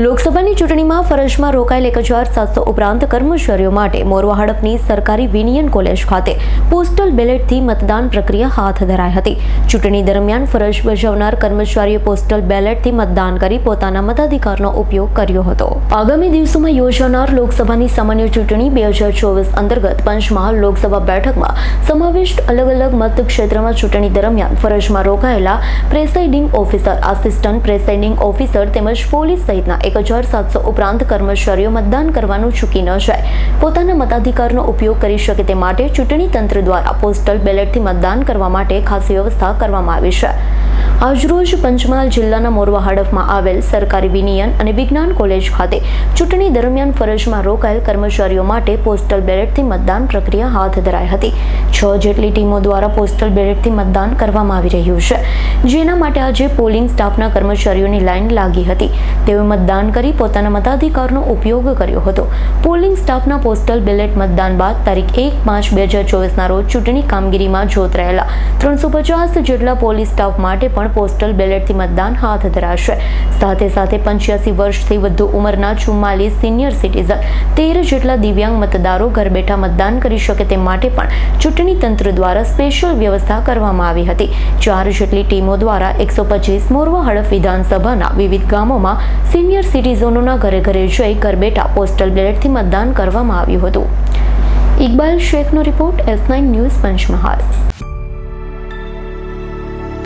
લોકસભાની ચૂંટણીમાં ફરજમાં રોકાયેલ એક હજાર સાતસો ઉપરાંત કર્મચારીઓ માટે મોરવા હડફની સરકારી વિનિયન કોલેજ ખાતે પોસ્ટલ બેલેટથી મતદાન પ્રક્રિયા હાથ ધરાઈ હતી. ચૂંટણી દરમિયાન ફરજ બજાવનાર કર્મચારીઓ પોસ્ટલ બેલેટથી મતદાન કરી પોતાના મતાધિકારનો ઉપયોગ કર્યો હતો. આગામી દિવસોમાં યોજાનાર લોકસભાની સામાન્ય ચૂંટણી બે હજાર ચોવીસ અંતર્ગત પંચમહાલ લોકસભા બેઠકમાં સમાવિષ્ટ અલગ અલગ મતક્ષેત્રમાં ચૂંટણી દરમિયાન ફરજમાં રોકાયેલા presiding officer, assistant presiding officer તેમજ પોલીસ સહિતના એક હજાર સાતસો ઉપરાંત કર્મચારીઓ મતદાન કરવાનું ચૂકી ન જાય. પોતાના મતાધિકારનો ઉપયોગ કરી શકે તે માટે ચૂંટણી તંત્ર દ્વારા પોસ્ટલ બેલેટથી મતદાન કરવા માટે ખાસ વ્યવસ્થા કરવામાં આવી છે. આજરોજ પંચમહાલ જિલ્લાના મોરવા હડફમાં આવેલ સરકારી વિનિયન અને વિજ્ઞાન કોલેજ ખાતે ચૂંટણી દરમિયાન ફરજમાં રોકાયેલ કર્મચારીઓ માટે પોસ્ટલ બેલેટથી મતદાન પ્રક્રિયા હાથ ધરાઈ હતી. છ જેટલી ટીમો દ્વારા પોસ્ટલ બેલેટથી મતદાન કરવામાં આવી રહ્યું છે. જેના માટે આજે પોલિંગ સ્ટાફના કર્મચારીઓની લાઈન લાગી હતી. તેઓએ મતદાન કરી પોતાના મતાધિકારનો ઉપયોગ કર્યો હતો. પોલિંગ સ્ટાફના પોસ્ટલ બેલેટ મતદાન બાદ તારીખ એક પાંચ બે હજાર ચોવીસના રોજ ચૂંટણી કામગીરીમાં જોત રહેલા ત્રણસો પચાસ જેટલા પોલીસ સ્ટાફ માટે પણ પોસ્ટલ બેલેટથી મતદાન હાથ ધરાશે. સાથે સાથે પંચ્યાસી વર્ષથી વધુ ઉંમરના ચુમ્માલીસ સિનિયર સિટીઝન, તેર જેટલા દિવ્યાંગ મતદારો ઘર બેઠા મતદાન કરી શકે તે માટે પણ ચૂંટણી તંત્ર દ્વારા સ્પેશિયલ વ્યવસ્થા કરવામાં આવી હતી. ચાર જેટલી ટીમો દ્વારા એકસો પચીસ મોરવા હડફ વિધાનસભાના વિવિધ ગામોમાં સિનિયર સિટીઝનોના ઘરે ઘરે જઈ ઘર બેઠા પોસ્ટલ બેલેટથી મતદાન કરવામાં આવ્યું હતું. Iqbal શેખનો report S nine news Panchmahal.